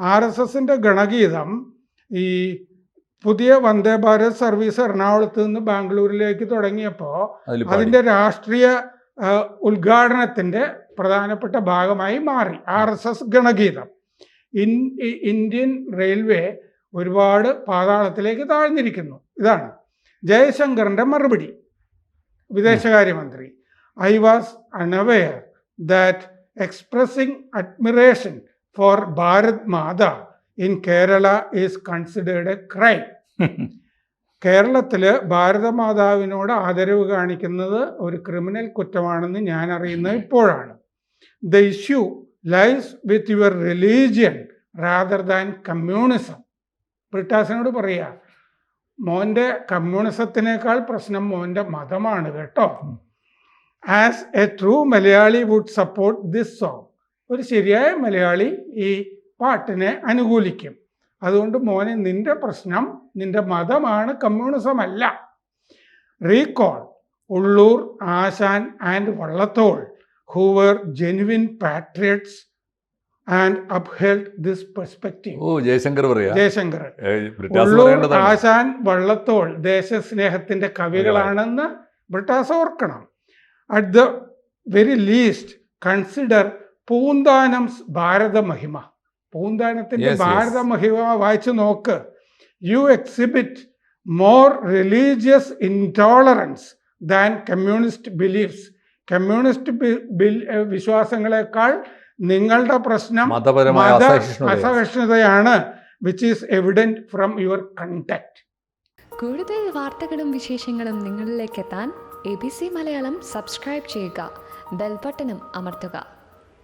R S എസിന്റെ ഗണഗീതം ഈ പുതിയ വന്ദേ ഭാരത് സർവീസ് എറണാകുളത്ത് നിന്ന് ബാംഗ്ലൂരിലേക്ക് തുടങ്ങിയപ്പോൾ അതിന്റെ രാഷ്ട്രീയ ഉദ്ഘാടനത്തിന്റെ പ്രധാനപ്പെട്ട ഭാഗമായി മാറി. ആർ എസ് എസ് ഗണഗീതം. ഇൻ ഇന്ത്യൻ റെയിൽവേ ഒരുപാട് പാതാളത്തിലേക്ക് താഴ്ന്നിരിക്കുന്നു. ഇതാണ് ജയശങ്കറിന്റെ മറുപടി. വിദേശകാര്യമന്ത്രി. I was unaware that expressing admiration for Bharat Mata in Kerala is considered a crime കേരളത്തിൽ ഭാരതമാതാവിനോട് ആദരവ് കാണിക്കുന്നത് ഒരു ക്രിമിനൽ കുറ്റമാണെന്ന് ഞാൻ അറിയുന്നത് ഇപ്പോഴാണ്. The issue lies with your religion rather than communism ബ്രിട്ടാസിനോട് പറയുക മോന്റെ കമ്മ്യൂണിസത്തിനേക്കാൾ പ്രശ്നം മോന്റെ മതമാണ് കേട്ടോ. As a true Malayali would support this song ഒരു ശരിയായ മലയാളി ഈ പാട്ടിനെ അനുകൂലിക്കും. അതുകൊണ്ട് മോനെ നിന്റെ പ്രശ്നം നിന്റെ മതമാണ് കമ്മ്യൂണിസം അല്ല. Recall Ulloor Asan and Vallathol who were genuine patriots and upheld this perspective ഓ ജയശങ്കർ പറയാ. ജയശങ്കർ. ഉള്ളൂർ ആശാൻ വള്ളത്തോൾ ദേശസ്നേഹത്തിന്റെ കവികളാണെന്ന് ബ്രിട്ടാസ് ഓർക്കണം. At the very least consider Poonthanam's Bharatamahima പൂന്താനത്തിന്റെ Yes, yes. Bharata Mahima വായിച്ചു നോക്ക്. You exhibit more religious intolerance than communist beliefs communist വിശ്വാസങ്ങളെക്കാൾ നിങ്ങളുടെ പ്രശ്നം മതപരമായ മത അസഹിഷ്ണുത അസഹിഷ്ണുതയാണ് which is evident from your conduct കൂടുതൽ വാർത്തകളും വിശേഷങ്ങളും നിങ്ങളിലേക്ക് എത്താൻ A B C Malayalam subscribe ചെയ്യുക. ബെൽബട്ടനും അമർത്തുക.